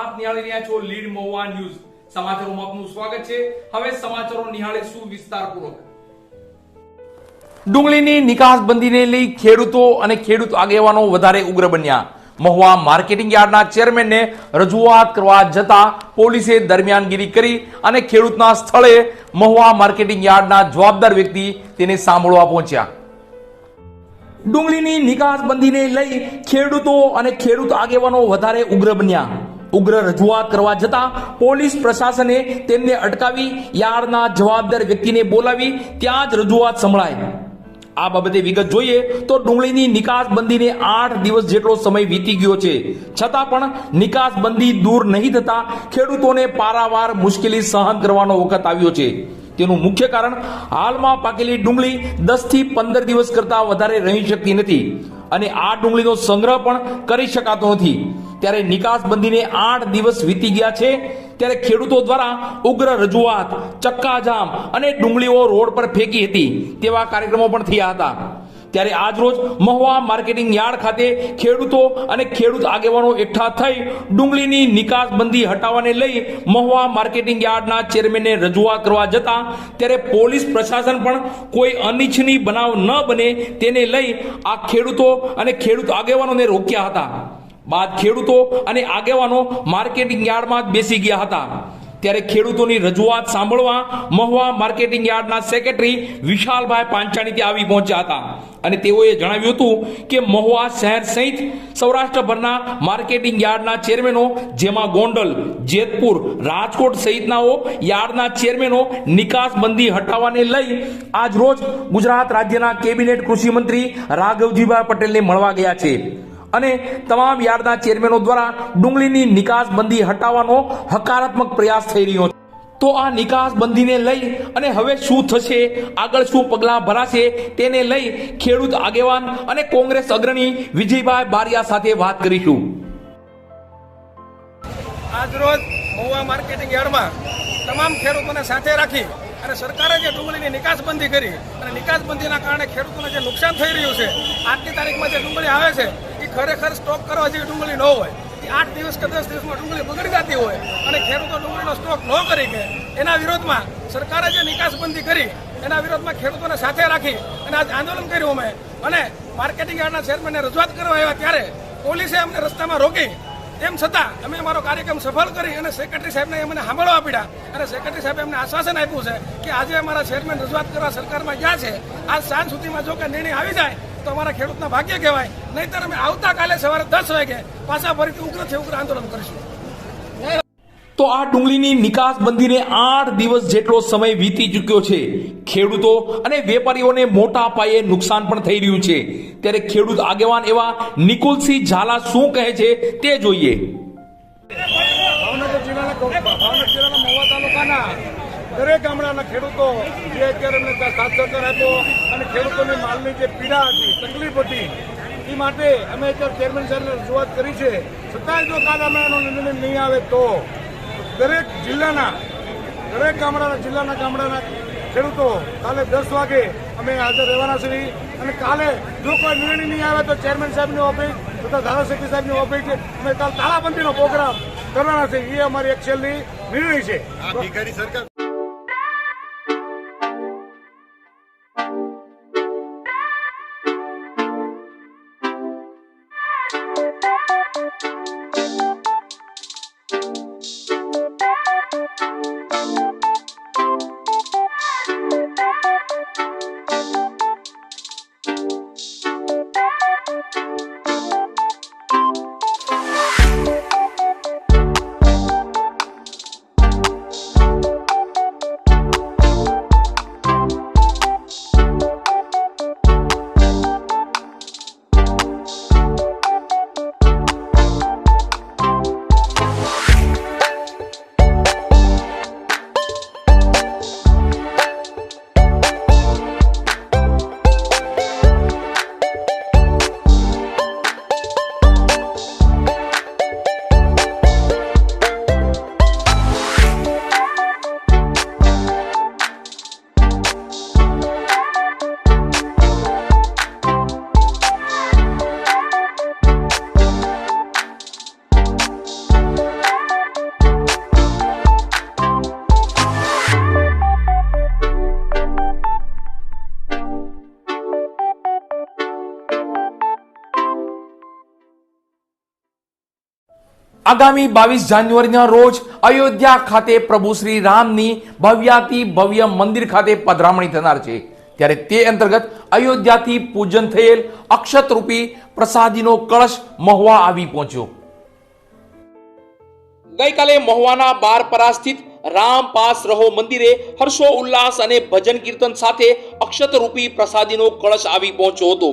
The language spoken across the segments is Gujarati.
આપ નિહાળી રહ્યા છો લીડ મોવા ન્યૂઝ. સમાચારોમાં આપનું સ્વાગત છે. હવે સમાચારો નિહાળીશું વિસ્તારપૂર્વક? ડુંગળીની નિકાસબંધીને લઈ ખેડૂતો અને ખેડૂત આગેવાનો વધારે ઉગ્ર બન્યા. મહુવા માર્કેટિંગ યાર્ડના ચેરમેનને રજૂઆત કરવા જતા પોલીસે દરમિયાનગીરી કરી અને ખેડૂતના સ્થળે મહુવા માર્કેટિંગ યાર્ડના જવાબદાર વ્યક્તિ તેને સાંભળવા પહોંચ્યા. ડુંગળીની નિકાસબંધીને લઈ ખેડૂતો અને ખેડૂત આગેવાનો વધારે ઉગ્ર બન્યા. ઉગ્ર રજૂઆત કરવા જતા પોલીસ પ્રશાસને તેમને અટકાવી યાર્ડના જવાબદાર વ્યક્તિને બોલાવી, ત્યાં જ રજૂઆત સંભળાય. આ બાબતે વિગત જોઈએ તો ડુંગળીની નિકાસબંધીને આઠ દિવસ જેટલો સમય વીતી ગયો છે. છતાં પણ નિકાસબંધી દૂર નહીં થતા ખેડૂતોને પારાવાર મુશ્કેલી સહન કરવાનો વખત આવ્યો છે. તેનું મુખ્ય કારણ હાલમાં પાકેલી ડુંગળી દસથી પંદર દિવસ કરતા વધારે રહી શકતી નથી. અને આ ડુંગળીનો સંગ્રહ પણ કરી શકાતો નથી. ત્યારે નિકાસબંધીને આઠ દિવસ વીતી ગયા છે. ત્યારે ખેડૂતો દ્વારા ઉગ્ર રજૂઆત, ચક્કાજામ અને ડુંગળીઓ રોડ પર ફેંકી હતી. તેવા કાર્યક્રમો પણ થયા હતા. ત્યારે આજરોજ મહુવા માર્કેટિંગ યાર્ડ ખાતે ખેડૂતો અને ખેડૂત આગેવાનો એકઠા થઈ ડુંગળીની નિકાસબંધી હટાવવાને લઈ મહુવા માર્કેટિંગ યાર્ડના ચેરમેનને રજૂઆત કરવા જતા ત્યારે પોલીસ પ્રશાસન પણ કોઈ અનિચ્છનીય બનાવ ન બને તેને લઈ આ ખેડૂતો અને ખેડૂત આગેવાનોને રોક્યા હતા. બાદ ખેડૂતો અને આગેવાનો માર્કેટિંગ યાર્ડમાં જ બેસી ગયા હતા. ત્યારે ખેડૂતોની રજૂઆત સાંભળવા મહુવા માર્કેટિંગ યાર્ડના સેક્રેટરી વિશાલભાઈ પાંચાણી ત્યાં આવી પહોંચ્યા હતા. અને તેઓએ જણાવ્યું હતું કે મહુવા શહેર સહિત સૌરાષ્ટ્રભરના માર્કેટિંગ યાર્ડના ચેરમેનો જેમાં ગોંડલ, જેતપુર, રાજકોટ સહિતનાઓ યાર્ડના ચેરમેનો નિકાસબંધી હટાવવાને લઈ આજ રોજ ગુજરાત રાજ્યના કેબિનેટ કૃષિ મંત્રી રાઘવજીભાઈ પટેલને મળવા ગયા છે. અને તમામ યાર્ડના ચેરમેનો દ્વારા ડુંગળીની નિકાસબંધી હટાવવાનો હકારાત્મક પ્રયાસ થઈ રહ્યો છે. તો આ નિકાસબંધીને લઈ અને હવે શું થશે, આગળ શું પગલાં ભરાશે તેને લઈ ખેડૂત આગેવાન અને કોંગ્રેસ અગ્રણી વિજયભાઈ બારિયા સાથે વાત કરીશું. આજરોજ મહુવા માર્કેટિંગ યાર્ડમાં તમામ ખેડૂતોને સાથે રાખી અને સરકારે જે ડુંગળીની નિકાસબંધી કરી અને નિકાસબંધીના કારણે ખેડૂતોને જે નુકસાન થઈ રહ્યું છે, આજની તારીખમાં જે ડુંગળી આવે છે ખરેખર સ્ટોક કરવા જેવી ડુંગળી ન હોય, એ આઠ દિવસ કે દસ દિવસમાં ડુંગળી બગડી જતી હોય અને ખેડૂતો ડુંગળીનો સ્ટોક ન કરી કે, એના વિરોધમાં સરકારે જે નિકાસબંધી કરી, એના વિરોધમાં ખેડૂતોને સાથે રાખી અને આજ આંદોલન કર્યું અમે. અને માર્કેટિંગ યાર્ડના ચેરમેનને રજૂઆત કરવા આવ્યા ત્યારે પોલીસે અમને રસ્તામાં રોકી. તેમ છતાં અમે અમારો કાર્યક્રમ સફળ કરી અને સેક્રેટરી સાહેબને અમને સાંભળવા આપીડા અને સેક્રેટરી સાહેબે અમને આશ્વાસન આપ્યું છે કે આજે અમારા ચેરમેન રજૂઆત કરવા સરકારમાં ગયા છે. આજ સાંજ સુધીમાં જો કે નિર્ણય આવી જાય તો અમારા ખેડૂતના ભાગ્ય કહેવાય. નહીતર અમે આવતાકાલે સવારે દસ વાગે પાછા ફરીથી ઉગ્રથી ઉગ્ર આંદોલન કરીશું. તો આ ડુંગળીની નિકાસ બંધીને આઠ દિવસ જેટલો સમય વીતી ચૂક્યો છે. ખેડૂતો અને વેપારીઓને મોટા પાયે નુકસાન પણ થઈ રહ્યું છે. ત્યારે ખેડૂત આગેવાન એવા નિકુલસિંહ ઝાલા શું કહે છે તે જોઈએ. દરેક ગામડાના ખેડૂતો જે અત્યારે ત્યાં સાથ આપ્યો અને ખેડૂતોની માલની જે પીડા હતી, તકલીફ હતી, એ માટે અમે અત્યારે ચેરમેન સાહેબને રજૂઆત કરી છે. છતાંય જો કાલે અમે એનો નિર્ણય નહીં આવે તો દરેક જિલ્લાના, દરેક ગામડાના, જિલ્લાના ગામડાના ખેડૂતો કાલે દસ વાગે અમે હાજર રહેવાના છીએ અને કાલે જો કોઈ નિર્ણય નહીં આવે તો ચેરમેન સાહેબની ઓફિસ તથા ધારાસભ્ય સાહેબની ઓફિસ અમે કાલે તાળાબંધીનો પ્રોગ્રામ કરવાના છે. એ અમારી એક છેલ્લી નિર્ણય છે. આગામી બાવીસ જાન્યુઆરીના રોજ અયોધ્યા ખાતે પ્રભુ શ્રી રામની ભવ્યાતિ ભવ્ય મંદિર ખાતે પધરામણી થનાર છે. ત્યારે તે અંતર્ગત અયોધ્યાથી પૂજન થયેલ અક્ષતરૂપી પ્રસાદીનો કળશ મહુવા આવી પહોંચ્યો. ગઈકાલે મહુવાના બારપરા સ્થિત રામ પાસ રહો મંદિરે હર્ષો ઉલ્લાસ અને ભજન કીર્તન સાથે અક્ષતરૂપી પ્રસાદીનો કળશ આવી પહોંચ્યો હતો.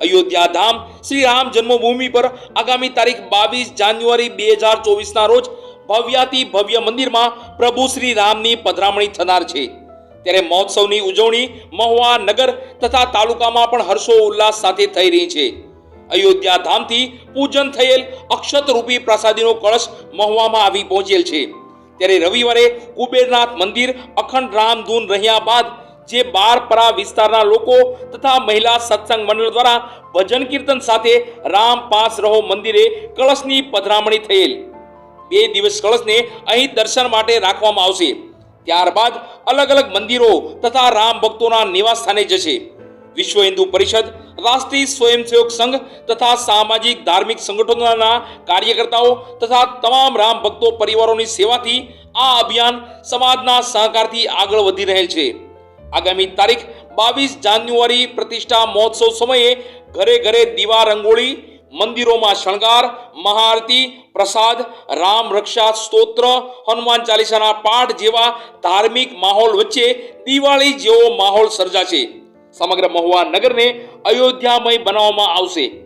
અયોધ્યા ધામ શ્રી રામ જન્મભૂમિ પર આગામી તારીખ બાવીસ જાન્યુઆરી બે હજાર ચોવીસના રોજ ભવ્યાતિ ભવ્ય મંદિરમાં પ્રભુ શ્રી રામની પધરામણી થનાર છે. ત્યારે મહોત્સવની ઉજવણી મહુવા નગર તથા તાલુકામાં પણ હર્ષો ઉલ્લાસ સાથે થઈ રહી છે. અયોધ્યા ધામથી પૂજન થયેલ અક્ષત રૂપી પ્રસાદીનો કળશ મહુવામાં આવી પહોંચેલ છે. ત્યારે રવિવારે કુબેરનાથ મંદિર અખંડ રામધૂન રહ્યા બાદ જે બારપરા વિસ્તારના લોકો તથા મહિલા સત્સંગ મંડળ દ્વારા ભજન કીર્તન સાથે રામ પાસ રહો મંદિરે કળશની પધરામણી થયેલ. બે દિવસ કળશને અહીં દર્શન માટે રાખવામાં આવશે. ત્યારબાદ અલગ અલગ મંદિરો તથા રામ ભક્તોના નિવાસ સ્થાને જશે. વિશ્વ હિન્દુ પરિષદ, રાષ્ટ્રીય સ્વયંસેવક સંઘ તથા સામાજિક ધાર્મિક સંગઠનોના કાર્યકર્તાઓ તથા તમામ રામ ભક્તો પરિવારોની સેવાથી આ અભિયાન સમાજના સહકારથી આગળ વધી રહેલ છે. આગામી તારીખ બાવીસ જાન્યુઆરી પ્રતિષ્ઠા મહોત્સવ સમયે ઘરે ઘરે દીવા રંગોળી, મંદિરોમાં શણગાર, મહાઆરતી, પ્રસાદ, રામ રક્ષા સ્તોત્ર, હનુમાન ચાલીસાના પાઠ જેવા ધાર્મિક માહોલ વચ્ચે દિવાળી જેવો માહોલ સર્જાશે. સમગ્ર મહુવા નગરને અયોધ્યામય બનાવવામાં આવશે.